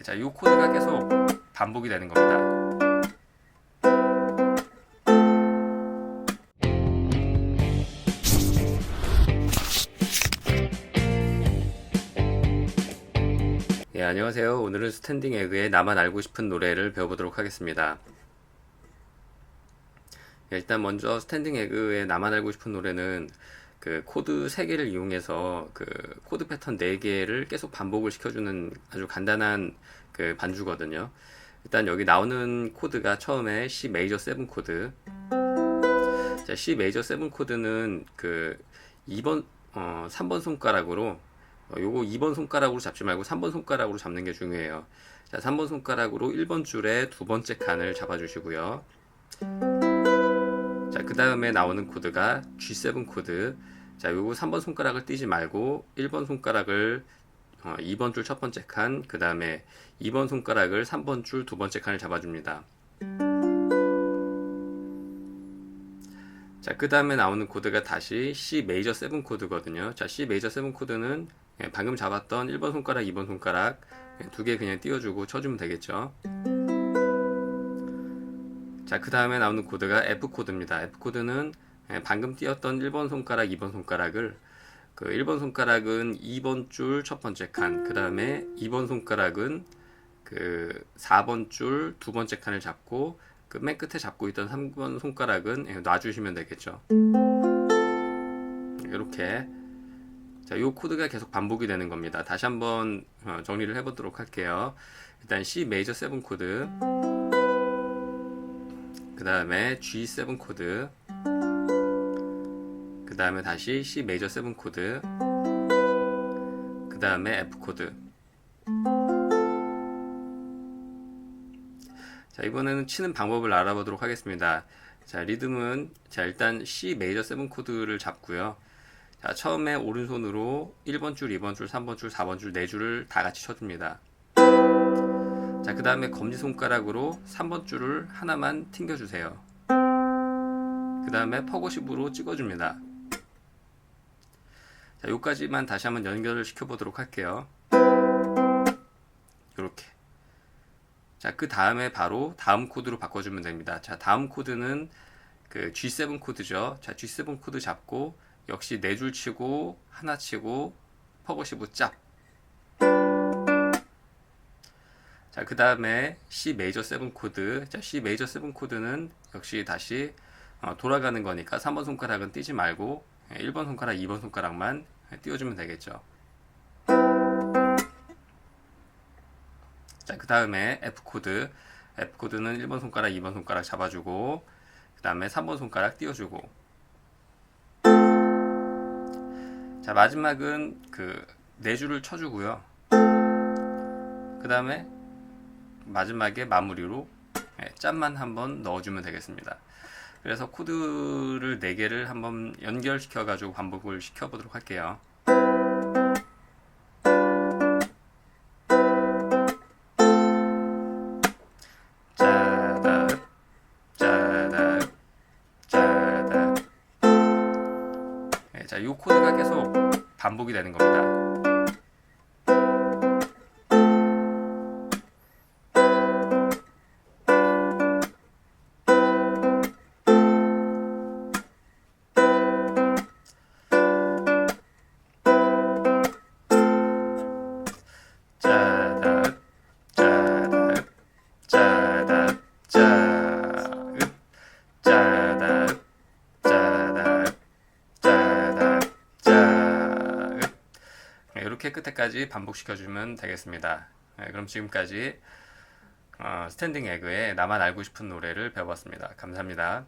네, 자, 이 코드가 계속 반복이 되는 겁니다. 예, 안녕하세요. 오늘은 스탠딩 에그의 나만 알고 싶은 노래를 배워보도록 하겠습니다. 예, 일단 먼저 스탠딩 에그의 나만 알고 싶은 노래는 그 코드 3개를 이용해서 그 코드 패턴 4개를 계속 반복을 시켜주는 아주 간단한 그 반주거든요. 일단 여기 나오는 코드가 처음에 C 메이저 7 코드. 자, C 메이저 7 코드는 그 2번, 어, 3번 손가락으로 어, 요거 2번 손가락으로 잡지 말고 3번 손가락으로 잡는 게 중요해요. 자, 3번 손가락으로 1번 줄에 두 번째 칸을 잡아주시고요. 자, 그 다음에 나오는 코드가 G7 코드. 자, 요거 3번 손가락을 띄지 말고 1번 손가락을 어, 2번 줄 첫 번째 칸, 그 다음에 2번 손가락을 3번 줄 두 번째 칸을 잡아줍니다. 자, 그 다음에 나오는 코드가 다시 C 메이저 7 코드거든요. 자, C 메이저 7 코드는 예, 방금 잡았던 1번 손가락, 2번 손가락 예, 두개 그냥 띄워주고 쳐주면 되겠죠. 자, 그 다음에 나오는 코드가 F 코드입니다. F 코드는 예, 방금 띄었던 1번 손가락, 2번 손가락을 그 1번 손가락은 2번 줄 첫 번째 칸, 그 다음에 2번 손가락은 그 4번 줄 두 번째 칸을 잡고 그 맨 끝에 잡고 있던 3번 손가락은 예, 놔주시면 되겠죠. 이렇게 자, 이 코드가 계속 반복이 되는 겁니다. 다시 한번 어, 정리를 해보도록 할게요. 일단 C 메이저 7 코드, 그 다음에 G7 코드, 그 다음에 다시 C 메이저 7 코드, 그 다음에 F 코드. 자, 이번에는 치는 방법을 알아보도록 하겠습니다. 자, 리듬은 자, 일단 C 메이저 7 코드를 잡고요. 자, 처음에 오른손으로 1번 줄, 2번 줄, 3번 줄, 4번 줄, 4줄을 다 같이 쳐줍니다. 자, 그 다음에 검지손가락으로 3번 줄을 하나만 튕겨주세요. 그 다음에 퍼고십으로 찍어줍니다. 자, 요까지만 다시 한번 연결을 시켜보도록 할게요. 요렇게. 자, 그 다음에 바로 다음 코드로 바꿔주면 됩니다. 자, 다음 코드는 그 G7 코드죠. 자, G7 코드 잡고 역시 네 줄 치고 하나 치고 퍼거시브 짭. 자, 그 다음에 C 메이저 7 코드. 자, C 메이저 7 코드는 역시 다시 어, 돌아가는 거니까 3번 손가락은 띄지 말고 1번 손가락, 2번 손가락만 띄워주면 되겠죠. 자, 그 다음에 F 코드. F 코드는 1번 손가락, 2번 손가락 잡아주고, 그 다음에 3번 손가락 띄워주고. 자, 마지막은 그, 네 줄을 쳐주고요. 그 다음에 마지막에 마무리로 예, 짠만 한번 넣어주면 되겠습니다. 그래서 코드를 4개를 한번 연결시켜 가지고 반복을 시켜 보도록 할게요. 짜다 짜다 짜다 네, 자, 이 코드가 계속 반복이 되는 겁니다. 짜읍 짜다 짜다 짜다 짜읍 네, 이렇게 끝에까지 반복시켜주면 되겠습니다. 네, 그럼 지금까지 어, 스탠딩 에그의 나만 알고 싶은 노래를 배워봤습니다. 감사합니다.